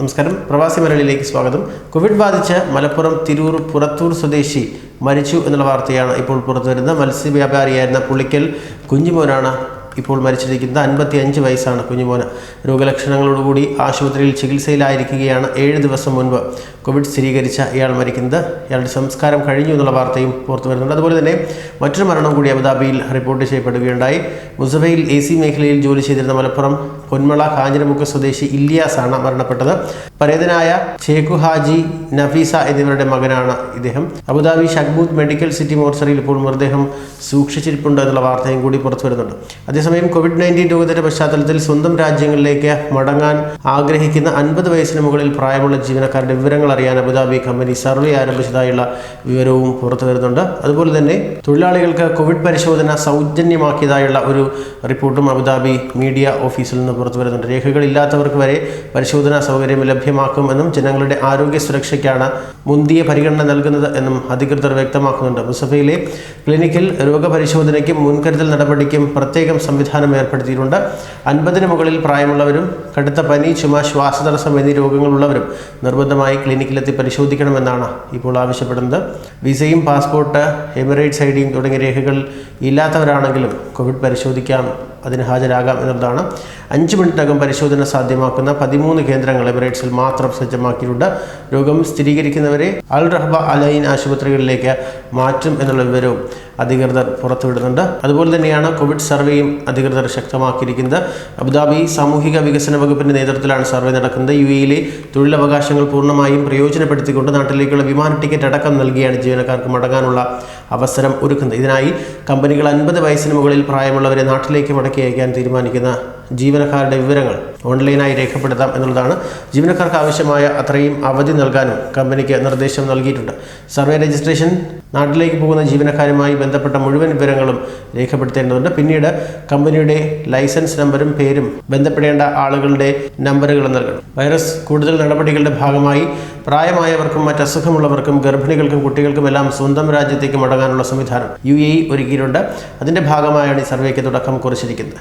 നമസ്കാരം. പ്രവാസി മലയാളിയിലേക്ക് സ്വാഗതം. കോവിഡ് ബാധിച്ച് മലപ്പുറം തിരൂർ പുറത്തൂർ സ്വദേശി മരിച്ചു എന്നുള്ള വാർത്തയാണ് ഇപ്പോൾ പുറത്തുവരുന്നത്. മത്സ്യവ്യാപാരിയായിരുന്ന പുള്ളിക്കൽ കുഞ്ഞുമോനാണ് ഇപ്പോൾ മരിച്ചിരിക്കുന്നത്. അൻപത്തി അഞ്ച് വയസ്സാണ് കുഞ്ഞുമോന്. രോഗലക്ഷണങ്ങളോടുകൂടി ആശുപത്രിയിൽ ചികിത്സയിലായിരിക്കുകയാണ് ഏഴ് ദിവസം മുൻപ് കോവിഡ് സ്ഥിരീകരിച്ച ഇയാൾ മരിക്കുന്നത്. ഇയാളുടെ സംസ്കാരം കഴിഞ്ഞു എന്നുള്ള വാർത്തയും പുറത്തു വരുന്നുണ്ട് അതുപോലെ തന്നെ മറ്റൊരു മരണം കൂടി അബുദാബിയിൽ റിപ്പോർട്ട് ചെയ്യപ്പെടുകയുണ്ടായി. മുസഫയിൽ എ സി മേഖലയിൽ ജോലി ചെയ്തിരുന്ന മലപ്പുറം പൊന്മള കാഞ്ഞിരമുക്ക് സ്വദേശി ഇല്ലിയാസാണ് മരണപ്പെട്ടത്. പരേതനായ ഷേഖു ഹാജി നഫീസ എന്നിവരുടെ മകനാണ് ഇദ്ദേഹം. അബുദാബി ഷഗ്ബൂത്ത് മെഡിക്കൽ സിറ്റി മോർച്ചറിയിൽ ഇപ്പോൾ മൃതദേഹം സൂക്ഷിച്ചിരിപ്പുണ്ട് എന്നുള്ള വാർത്തയും കൂടി പുറത്തു വരുന്നുണ്ട്. അതേസമയം കോവിഡ് നയന്റീൻ രോഗത്തിന്റെ പശ്ചാത്തലത്തിൽ സ്വന്തം രാജ്യങ്ങളിലേക്ക് മടങ്ങാൻ ആഗ്രഹിക്കുന്ന അൻപത് വയസ്സിന് മുകളിൽ പ്രായമുള്ള ജീവനക്കാരുടെ വിവരങ്ങൾ അറിയാൻ അബുദാബി കമ്പനി സർവേ ആരംഭിച്ചതായുള്ള വിവരവും പുറത്തു വരുന്നുണ്ട്. അതുപോലെ തന്നെ തൊഴിലാളികൾക്ക് കോവിഡ് പരിശോധന സൗജന്യമാക്കിയതായുള്ള ഒരു റിപ്പോർട്ടും അബുദാബി മീഡിയ ഓഫീസിൽ നിന്ന് പുറത്തു വരുന്നുണ്ട്. രേഖകളില്ലാത്തവർക്ക് വരെ പരിശോധനാ സൗകര്യം ലഭ്യമാക്കുമെന്നും ജനങ്ങളുടെ ആരോഗ്യ സുരക്ഷയ്ക്കാണ് മുന്തിയ പരിഗണന നൽകുന്നത് എന്നും അധികൃതർ വ്യക്തമാക്കുന്നുണ്ട്. മുസഫയിലെ ക്ലിനിക്കിൽ രോഗപരിശോധനയ്ക്കും മുൻകരുതൽ നടപടിക്കും പ്രത്യേകം സംവിധാനം ഏർപ്പെടുത്തിയിട്ടുണ്ട്. അൻപതിന് മുകളിൽ പ്രായമുള്ളവരും കടുത്ത പനി ചുമ ശ്വാസതടസ്സം എന്നീ രോഗങ്ങളുള്ളവരും നിർബന്ധമായി ക്ലിനിക്കിലെത്തി പരിശോധിക്കണമെന്നാണ് ഇപ്പോൾ ആവശ്യപ്പെടുന്നത്. വിസയും പാസ്പോർട്ട് എമിറേറ്റ്സ് ഐ ഡിയും തുടങ്ങിയ രേഖകൾ ഇല്ലാത്തവരാണെങ്കിലും കോവിഡ് പരിശോധിക്കാം അതിന് ഹാജരാകാം എന്നുള്ളതാണ് അഞ്ച് മിനിറ്റിനകം പരിശോധന സാധ്യമാക്കുന്ന പതിമൂന്ന് കേന്ദ്രങ്ങൾ എമിറേറ്റ്സിൽ മാത്രം സജ്ജമാക്കിയിട്ടുണ്ട്. രോഗം സ്ഥിരീകരിക്കുന്നവരെ അൽ റഹബ അലൈൻ ആശുപത്രികളിലേക്ക് മാറ്റും എന്നുള്ള വിവരവും അധികൃതർ പുറത്തുവിടുന്നുണ്ട്. അതുപോലെ തന്നെയാണ് കോവിഡ് സർവേയും അധികൃതർ ശക്തമാക്കിയിരിക്കുന്നത്. അബുദാബി സാമൂഹിക വികസന വകുപ്പിന്റെ നേതൃത്വത്തിലാണ് സർവേ നടക്കുന്നത്. യു എയിലെ തൊഴിലവകാശങ്ങൾ പൂർണമായും പ്രയോജനപ്പെടുത്തിക്കൊണ്ട് നാട്ടിലേക്കുള്ള വിമാന ടിക്കറ്റ് അടക്കം നൽകിയാണ് ജീവനക്കാർക്ക് മടങ്ങാനുള്ള അവസരം ഒരുക്കുന്നത്. ഇതിനായി കമ്പനികൾ അൻപത് വയസ്സിന് മുകളിൽ പ്രായമുള്ളവരെ നാട്ടിലേക്ക് മടക്കി അയക്കാൻ തീരുമാനിക്കുന്ന ജീവനക്കാരുടെ വിവരങ്ങൾ ഓൺലൈനായി രേഖപ്പെടുത്താം എന്നുള്ളതാണ് ജീവനക്കാർക്ക് ആവശ്യമായ അത്രയും അവധി നൽകാനും കമ്പനിക്ക് നിർദ്ദേശം നൽകിയിട്ടുണ്ട്. സർവേ രജിസ്ട്രേഷൻ നാട്ടിലേക്ക് പോകുന്ന ജീവനക്കാരുമായി ബന്ധപ്പെട്ട മുഴുവൻ വിവരങ്ങളും രേഖപ്പെടുത്തേണ്ടതുണ്ട്. പിന്നീട് കമ്പനിയുടെ ലൈസൻസ് നമ്പരും പേരും ബന്ധപ്പെടേണ്ട ആളുകളുടെ നമ്പറുകളും നൽകണം. വൈറസ് കൂടുതൽ നടപടികളുടെ ഭാഗമായി പ്രായമായവർക്കും മറ്റ് അസുഖമുള്ളവർക്കും ഗർഭിണികൾക്കും കുട്ടികൾക്കും എല്ലാം സ്വന്തം രാജ്യത്തേക്ക് മടങ്ങാനുള്ള സംവിധാനം യു എ ഒരുക്കിയിട്ടുണ്ട്. അതിന്റെ ഭാഗമായാണ് ഈ സർവേക്ക് തുടക്കം കുറിച്ചിരിക്കുന്നത്.